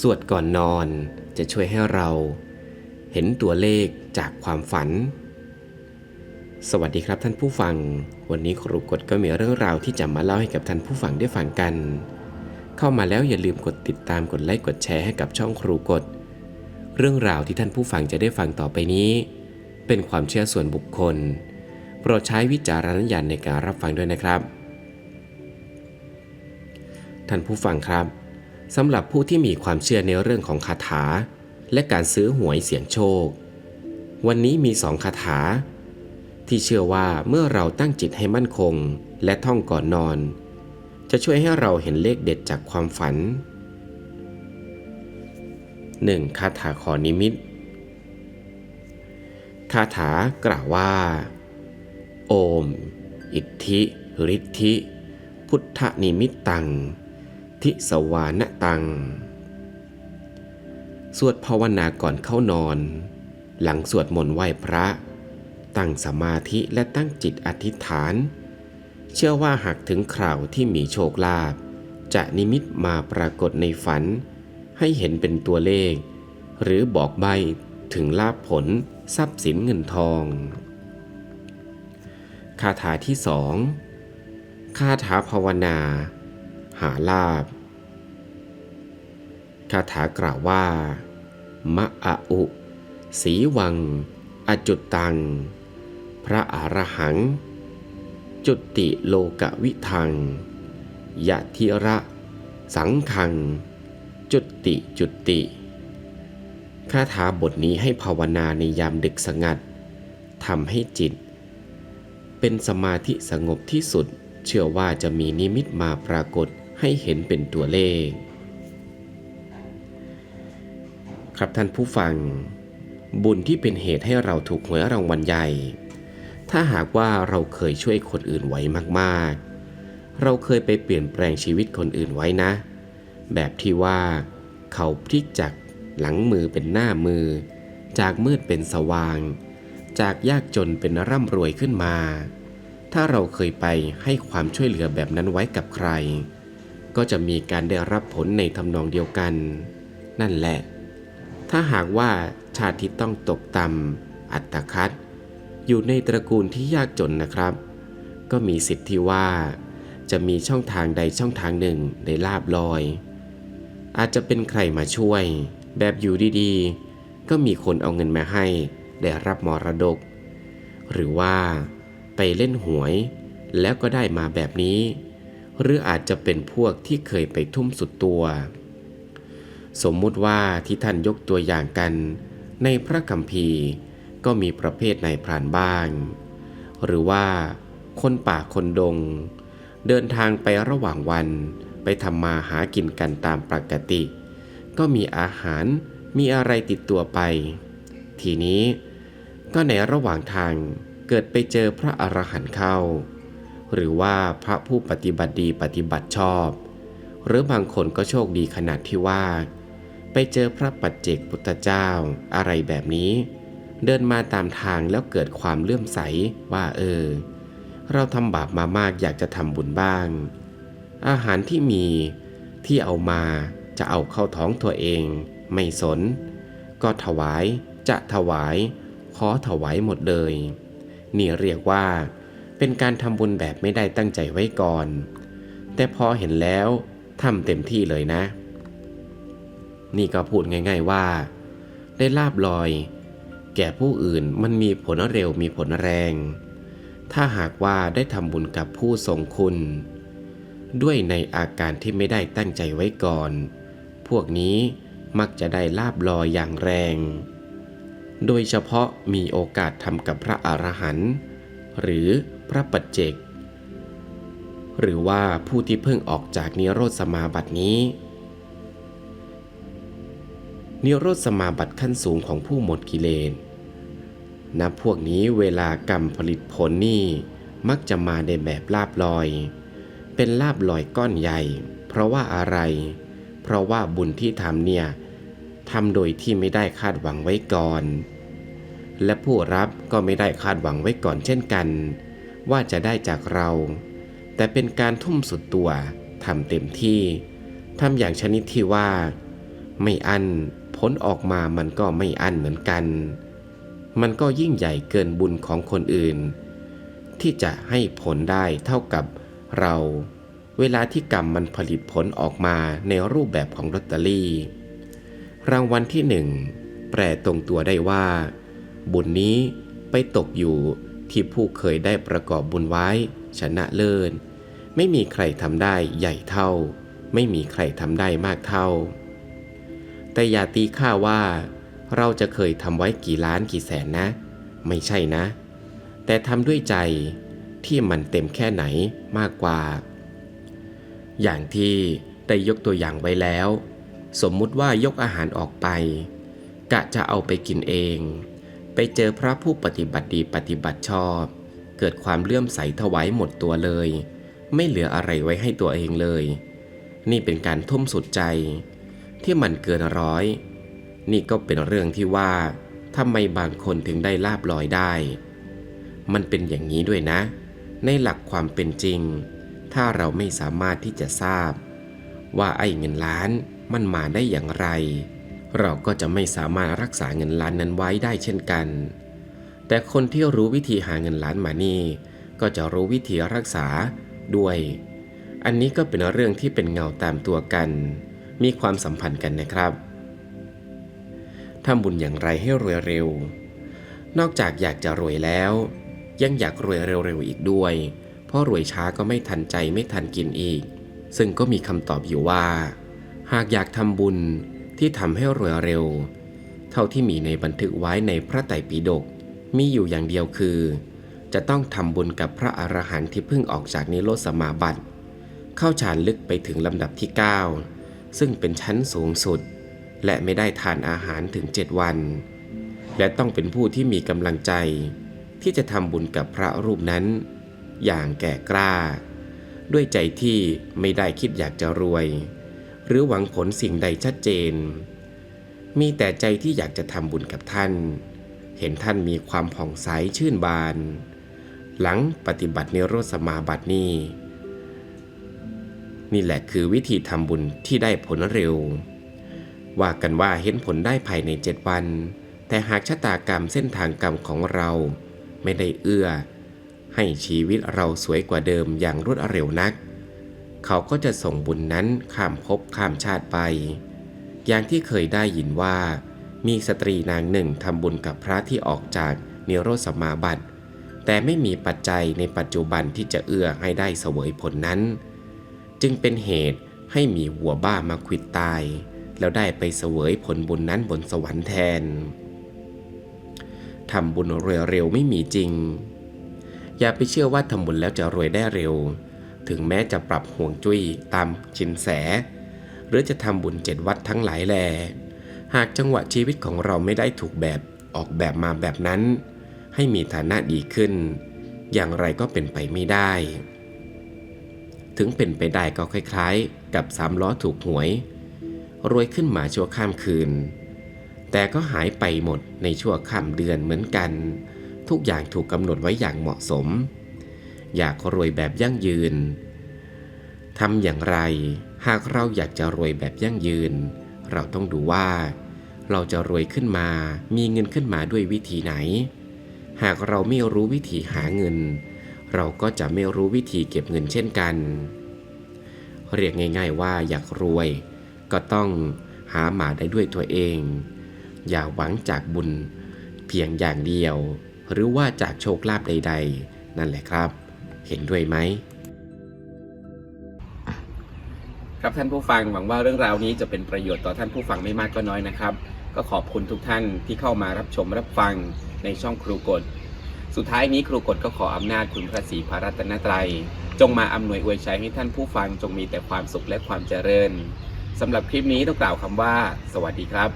สวดก่อนนอนจะช่วยให้เราเห็นตัวเลขจากความฝัน สวัสดีครับท่านผู้ฟัง วันนี้ครูกฎก็มีเรื่องราวที่จะมาเล่าให้กับท่านผู้ฟังได้ฟังกัน เข้ามาแล้วอย่าลืมกดติดตามกดไลค์กดแชร์ให้กับช่องครูกฎเรื่องราวที่ท่านผู้ฟังจะได้ฟังต่อไปนี้ เป็นความเชื่อส่วนบุคคล โปรดใช้วิจารณญาณในการรับฟังด้วยนะครับ ท่านผู้ฟังครับ สำหรับผู้ที่มีความเชื่อในเรื่องของคาถา และการซื้อหวยเสี่ยงโชค วันนี้มีสองคาถา ที่เชื่อว่าเมื่อเราตั้งจิตให้มั่นคงและท่องก่อนนอน จะช่วยให้เราเห็นเลขเด็ดจากความฝัน 1. คาถาขอนิมิต คาถากล่าวว่า โอม อิทธิ ฤทธิ พุทธนิมิตตัง ทิสวานตัง สวดภาวนาก่อนเข้านอน หลังสวดมนต์ไหว้พระ ตั้งสมาธิและตั้งจิตอธิษฐาน เชื่อว่าหากถึงคราวที่มีโชคลาภจะนิมิตมาปรากฏในฝัน ให้เห็นเป็นตัวเลข หรือบอกใบถึงลาภผลทรัพย์สินเงินทอง คาถาที่สองคาถาภาวนา หาลาบ คาถากล่าวว่ามะอะอุ สีวัง อจุดตัง พระอรหัง จุติโลกวิทังยะทิระ สังคัง จุติจุติคาถาบทนี้ให้ภาวนาในยามดึกสงัดทำให้จิต เป็นสมาธิสงบที่สุด เชื่อว่าจะมีนิมิตมาปรากฏให้เห็นเป็นตัวเลข ครับท่านผู้ฟัง บุญที่เป็นเหตุให้เราถูกหวยรางวัลใหญ่ ถ้าหากว่าเราเคยช่วยคนอื่นไว้มากๆ เราเคยไปเปลี่ยนแปลงชีวิตคนอื่นไว้นะ แบบที่ว่าเขาพลิกจากหลังมือเป็นหน้ามือ จากมืดเป็นสว่าง จากยากจนเป็นร่ำรวยขึ้นมา ถ้าเราเคยไปให้ความช่วยเหลือแบบนั้นไว้กับใคร ก็จะมีการได้รับผลในทำนองเดียวกัน นั่นแหละ ถ้าหากว่าชาติที่ต้องตกต่ำอัตคัดอยู่ในตระกูลที่ยากจนนะครับ ก็มีสิทธิ์ที่ว่า จะมีช่องทางใดช่องทางหนึ่งได้ลาบลอย อาจจะเป็นใครมาช่วย แบบอยู่ดีๆ ก็มีคนเอาเงินมาให้ได้รับมรดก หรือว่าไปเล่นหวยแล้วก็ได้มาแบบนี้ หรืออาจจะเป็นพวกที่เคยไปทุ่มสุดตัว สมมุติว่าที่ท่านยกตัวอย่างกัน ในพระคัมภีร์ก็มีประเภทนายพรานบ้าง หรือว่าคนป่าคนดง เดินทางไประหว่างวันไปทำมาหากินกันตามปกติ ก็มีอาหารมีอะไรติดตัวไป ทีนี้ก็ในระหว่างทางเกิดไปเจอพระอรหันต์เข้า หรือว่าพระผู้ปฏิบัติดีปฏิบัติชอบ หรือบางคนก็โชคดีขนาดที่ว่า ไปเจอพระปัจเจกพุทธเจ้า อะไรแบบนี้ เดินมาตามทางแล้วเกิดความเลื่อมใสว่าเออ เราทำบาปมามากอยากจะทำบุญบ้าง อาหารที่มีที่เอามาจะเอาเข้าท้องตัวเอง ไม่สน ก็ถวายจะถวาย ขอถวายหมดเลย นี่เรียกว่า เป็นการทำบุญแบบไม่ได้ตั้งใจไว้ก่อน แต่พอเห็นแล้วทำเต็มที่เลยนะ นี่ก็พูดง่าย ๆว่า ได้ลาบลอย แก่ผู้อื่นมันมีผลเร็วมีผลแรง ถ้าหากว่าได้ทำบุญกับผู้ทรงคุณ ด้วยในอาการที่ไม่ได้ตั้งใจไว้ก่อน พวกนี้มักจะได้ลาบลอยอย่างแรง โดยเฉพาะมีโอกาสทำกับพระอรหันต์หรือพระปัจเจก หรือว่าผู้ที่เพิ่งออกจากนิโรธสมาบัตินี้ นิโรธสมาบัติขั้นสูงของผู้หมดกิเลสนับพวกนี้เวลากรรมผลิตผลนี่มักจะมาในแบบลาบลอย เป็นลาบลอยก้อนใหญ่ เพราะว่าอะไร เพราะว่าบุญที่ทำเนี่ยทำโดยที่ไม่ได้คาดหวังไว้ก่อน และผู้รับก็ไม่ได้คาดหวังไว้ก่อนเช่นกัน ว่าจะได้จากเรา แต่เป็นการทุ่มสุดตัวทำเต็มที่ทำอย่างชนิดที่ว่า ไม่อัน ผลออกมามันก็ไม่อั้นเหมือนกัน มันก็ยิ่งใหญ่เกินบุญของคนอื่น ที่จะให้ผลได้เท่ากับเรา เวลาที่กรรมมันผลิตผลออกมาในรูปแบบของลอตเตอรี่ รางวัลที่หนึ่งแปลตรงตัวได้ว่า บุญนี้ไปตกอยู่ที่ผู้เคยได้ประกอบบุญไว้ ชนะเลิศไม่มีใครทำได้ใหญ่เท่า ไม่มีใครทำได้มากเท่า แต่อย่าตีค่าว่า เราจะเคยทำไว้กี่ล้านกี่แสนนะ ไม่ใช่นะ แต่ทำด้วยใจที่มันเต็มแค่ไหนมากกว่า อย่างที่ได้ยกตัวอย่างไว้แล้ว สมมุติว่ายกอาหารออกไป กะจะเอาไปกินเอง ไปเจอพระผู้ปฏิบัติดีปฏิบัติชอบ เกิดความเลื่อมใสถวายหมดตัวเลย ไม่เหลืออะไรไว้ให้ตัวเองเลย นี่เป็นการทุ่มสุดใจ ที่มันเกินร้อย นี่ก็เป็นเรื่องที่ว่าทำไมบางคนถึงได้ลาบลอยได้ มันเป็นอย่างนี้ด้วยนะ ในหลักความเป็นจริง ถ้าเราไม่สามารถที่จะทราบ ว่าไอ้เงินล้านมันมาได้อย่างไร เราก็จะไม่สามารถรักษาเงินล้านนั้นไว้ได้เช่นกัน แต่คนที่รู้วิธีหาเงินล้านมานี่ ก็จะรู้วิธีรักษาด้วย อันนี้ก็เป็นเรื่องที่เป็นเงาตามตัวกัน มีความสัมพันธ์กันนะครับทำบุญอย่างไรให้รวยเร็ว นอกจากอยากจะรวยแล้ว ยังอยากรวยเร็วๆอีกด้วย เพราะรวยช้าก็ไม่ทันใจไม่ทันกินอีก ซึ่งก็มีคำตอบอยู่ว่า หากอยากทำบุญที่ทำให้รวยเร็ว เท่าที่มีในบันทึกไว้ในพระไตรปิฎกมีอยู่อย่างเดียวคือ จะต้องทำบุญกับพระอรหันต์ที่เพิ่งออกจากนิโรธสมาบัติ เข้าฌานลึกไปถึงลำดับที่ 9 ซึ่งเป็นชั้นสูงสุด และไม่ได้ทานอาหารถึง7วัน และต้องเป็นผู้ที่มีกำลังใจ ที่จะทำบุญกับพระรูปนั้น อย่างแก่กล้า ด้วยใจที่ไม่ได้คิดอยากจะรวย หรือหวังผลสิ่งใดชัดเจน มีแต่ใจที่อยากจะทำบุญกับท่าน เห็นท่านมีความผ่องใสชื่นบาน หลังปฏิบัติในโรสมาบัตินี้ นี่แหละคือวิธีทำบุญที่ได้ผลเร็ว ว่ากันว่าเห็นผลได้ภายในเจ็ดวัน แต่หากชะตากรรมเส้นทางกรรมของเราไม่ได้เอื้อ ให้ชีวิตเราสวยกว่าเดิมอย่างรวดเร็วนัก เขาก็จะส่งบุญนั้นข้ามภพข้ามชาติไป อย่างที่เคยได้ยินว่า มีสตรีนางหนึ่งทำบุญกับพระที่ออกจากนิโรธสมาบัติแต่ไม่มีปัจจัยในปัจจุบันที่จะเอื้อให้ได้เสวยผลนั้น จึงเป็นเหตุให้มีหัวบ้ามาควิดตาย แล้วได้ไปเสวยผลบุญนั้นบนสวรรค์แทนทำบุญเร็วๆไม่มีจริง อย่าไปเชื่อว่าทำบุญแล้วจะรวยได้เร็ว ถึงแม้จะปรับห่วงจุ้ยตามชินแส หรือจะทำบุญเจ็ดวัดทั้งหลายแล หากจังหวะชีวิตของเราไม่ได้ถูกแบบออกแบบมาแบบนั้น ให้มีฐานะดีขึ้น อย่างไรก็เป็นไปไม่ได้ ถึงเป็นไปได้ก็คล้าย ๆ กับสามล้อถูกหวย รวยขึ้นมาชั่วข้ามคืน แต่ก็หายไปหมดในชั่วข้ามเดือนเหมือนกัน ทุกอย่างถูกกำหนดไว้อย่างเหมาะสม อยากรวยแบบยั่งยืนทำอย่างไร หากเราอยากจะรวยแบบยั่งยืน เราต้องดูว่า เราจะรวยขึ้นมามีเงินขึ้นมาด้วยวิธีไหน หากเราไม่รู้วิธีหาเงิน เราก็จะไม่รู้วิธีเก็บเงินเช่นกัน เรียกง่าย ๆว่าอยากรวย ก็ต้องหามาได้ด้วยตัวเอง อย่าหวังจากบุญเพียงอย่างเดียว หรือว่าจากโชคลาภใด ๆ นั่นแหละครับ เห็นด้วยไหมครับท่านผู้ฟังหวังว่าเรื่องราวนี้จะเป็นประโยชน์ต่อท่านผู้ฟังไม่มากก็น้อยนะครับ ก็ขอบคุณทุกท่านที่เข้ามารับชมรับฟังในช่องครูกฎ สุดท้ายนี้ครูกฎก็ขออำนาจคุณพระศรีพระรัตนตรัย จงมาอำนวยอวยชัยให้ท่านผู้ฟังจงมีแต่ความสุขและความเจริญสำหรับคลิปนี้ต้องกล่าวคำว่า สวัสดีครับ